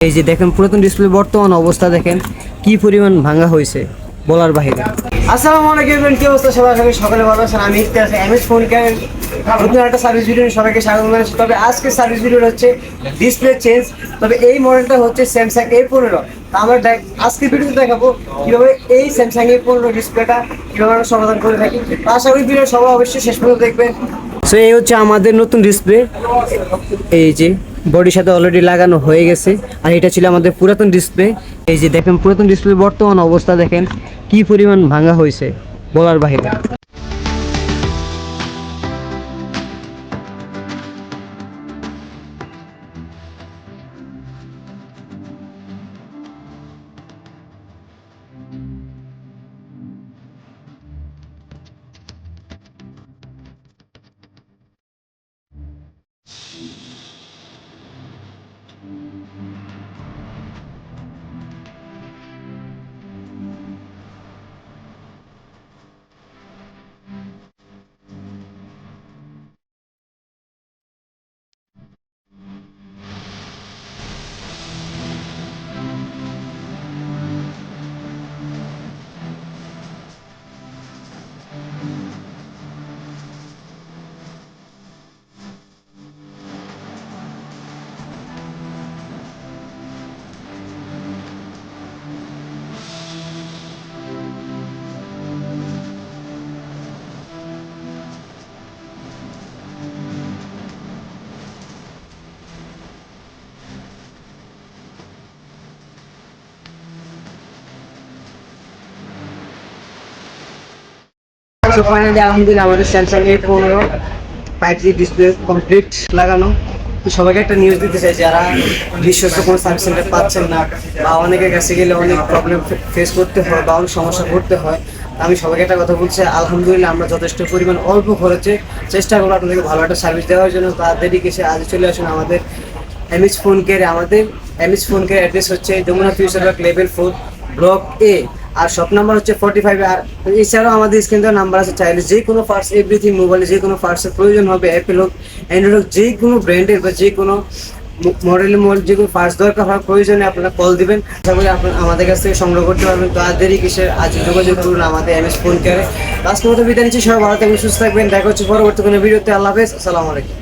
এই যে দেখেন, পুরাতন ডিসপ্লে বর্তমান অবস্থা দেখেন, কি পরিমাণ ভাঙা হয়েছে বলার বাহিরে। আসসালামু আলাইকুম কি অবস্থা? সবাই সবাই সকালে ভালো আছেন। আমি ইফতার আছি, এমএস ফোন কেয়ার নতুন একটা সার্ভিস ভিডিও সবাইকে স্বাগত জানাচ্ছি। তবে আজকে সার্ভিস ভিডিও হচ্ছে ডিসপ্লে চেঞ্জ তবে এই মডেলটা হচ্ছে স্যামসাং এ পনেরো। আমরা দেখ- আজকে ভিডিওতে দেখাবো কীভাবে এই স্যামসাং এ পনেরো ডিসপ্লেটা কীভাবে আমরা সমাধান করে থাকি। আশা করি ভিডিও সবাই অবশ্যই শেষ পর্যন্ত দেখবেন। সো এই হচ্ছে আমাদের নতুন ডিসপ্লে এই যে বডির সাথে অলরেডি লাগানো হয়ে গেছে। আর এটা ছিল আমাদের পুরাতন ডিসপ্লে এই যে দেখেন, পুরাতন ডিসপ্লে বর্তমান অবস্থা দেখেন, কি পরিমাণ ভাঙা হয়েছে বলার বাহিরে। তো ফাইনালি আলহামদুলিল্লাহ আমাদের স্যামসাং এ পনেরো ফাইভ জি ডিসপ্লে কমপ্লিট লাগানো। সবাইকে একটা নিউজ দিতে চাই, যারা বিশ্বস্ত কোনো সার্ভিস সেন্টার পাচ্ছেন না বা অনেকের কাছে গেলে অনেক প্রবলেম ফেস করতে হয় বা অনেক সমস্যা করতে হয় আমি সবাইকে একটা কথা বলছি, আলহামদুলিল্লাহ আমরা যথেষ্ট পরিমাণ অল্প খরচে চেষ্টা করব আপনাদেরকে ভালো একটা সার্ভিস দেওয়ার জন্য। তার ডেডিকেশন আজ চলে আসুন আমাদের এমএস ফোন কেয়ারে আমাদের এমএস ফোন কেয়ার অ্যাড্রেস হচ্ছে Jamuna future park level four block A R shop number হচ্ছে ফর্টি ফাইভ আর এছাড়াও আমাদের স্ক্রিন নাম্বার আছে, চাইলে যে কোনো পার্টস এভরিথিং মোবাইলে যে কোনো পার্টসের প্রয়োজন হবে অ্যাপেল হোক অ্যান্ড্রয়েড হোক, যে কোনো ব্র্যান্ডের বা যে কোনো মডেল যে কোনো পার্টস দরকার হয় প্রয়োজনে আপনারা কল দিবেন। আশা করি আপনারা আমাদের কাছ থেকে সংগ্রহ করতে পারবেন। তো আর দেরি কিসের? আজ যোগাযোগ করুন আমাদের এম এস ফোন কেয়ারে আজকের মতো বিদায় নিচ্ছি। সবাই ভালো থাকবেন, সুস্থ থাকবেন। দেখা হচ্ছে পরবর্তী কোনো ভিডিওতে। আল্লাহ হাফেজ। আসসালামু আলাইকুম।